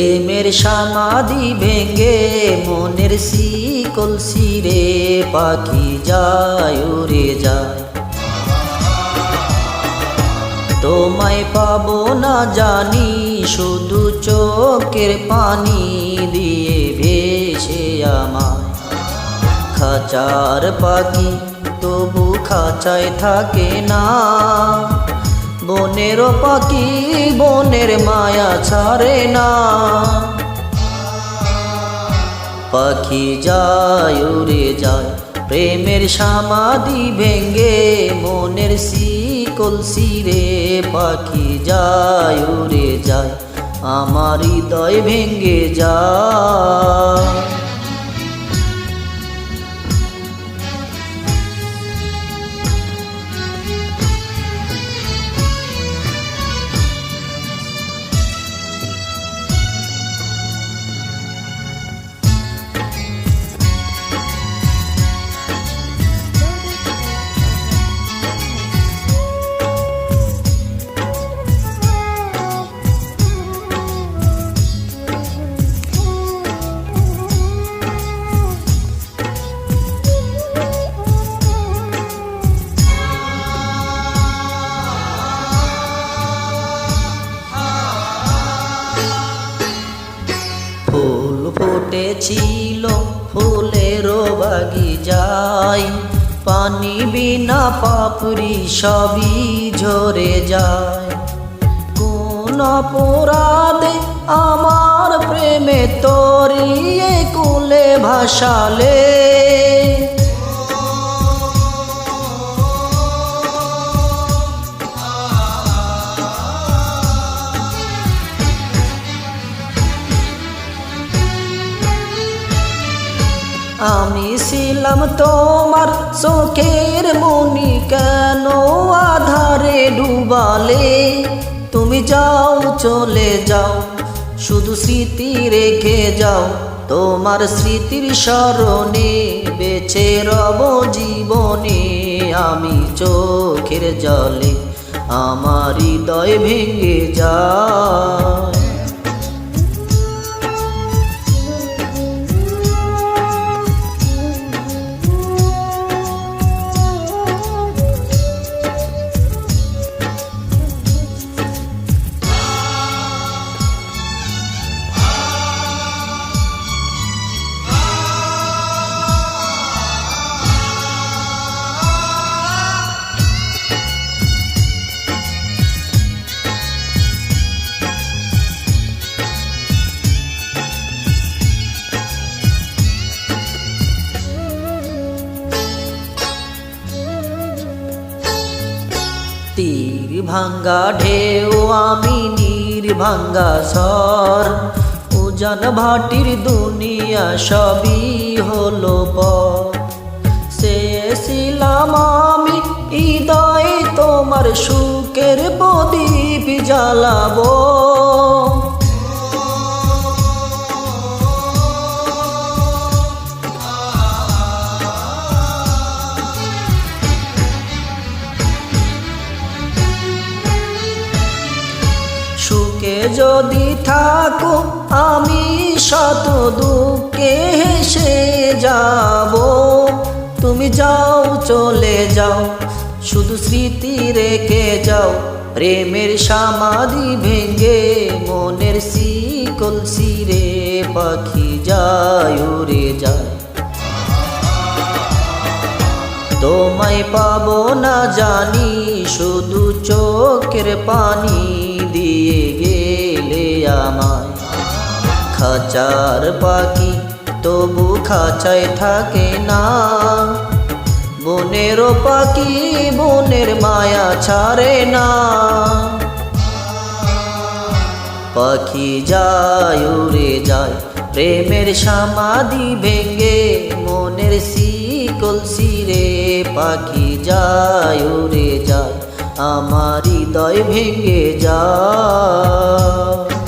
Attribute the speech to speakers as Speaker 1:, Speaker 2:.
Speaker 1: প্রেমের সমাধি ভেঙ্গে মনের শিকল সিরে পাখি যায়, উড়ে যায়। তোমায় পাবো না জানি, শুধু চোখের পানি দিয়ে ভেসে আমায়। খাঁচার পাখি তবু খাঁচায় থাকে না। বনের পাখি, বনের মায়া ছাড়ে না। পাখি যায়, উড়ে যায়, প্রেমের সমাধি ভেঙ্গে মনের শিকল সিরে পাখি যায়, উড়ে যায়, আমার হৃদয় ভেঙ্গে যায়। ফুটেছিল বাগি যায় পানি বিনা পাপড়ি সবই ঝরে যায়। কোন অপরাধে আমার প্রেমে তরিয়ে কুলে ভাসালে আমি ছিলাম তোমার চোখের মনি কেন আধারে ডুবালে? তুমি যাও, চলে যাও, শুধু স্মৃতি রেখে যাও। তোমার স্মৃতির স্মরণে বেছে রব জীবনে। আমি চোখের জলে আমার হৃদয় ভেঙে যায়। তীর ভাঙ্গা ঢেউ, আমি নির্ভাঙ্গা ভাঙ্গা সর উজান ভাটির দুনিয়া সবই হলো পর শেষিলাম আমি হৃদয়ে তোমার সুখের প্রদীপ জ্বালাবো। যদি থাকো, আমি শত দুঃখে হেসে যাব। তুমি যাও, চলে যাও, শুধু স্মৃতি রেখে যাও। প্রেমের সমাধি ভেঙে মনের শিকল সিরে পাখি যায়, উড়ে যায়। তোমায় পাবো না জানি, শুধু চোখের পানি দিয়ে আমায়। খাঁচার পাখি তবু খাঁচায় থাকে না। বনের পাখি বনের মায়া ছাড়ে না। পাখি যায়, উড়ে যায়, প্রেমের সমাধি ভেঙ্গে মনের শিকল সিরে পাখি যায়, উড়ে যায়, আমার হৃদয় ভেঙ্গে যায়।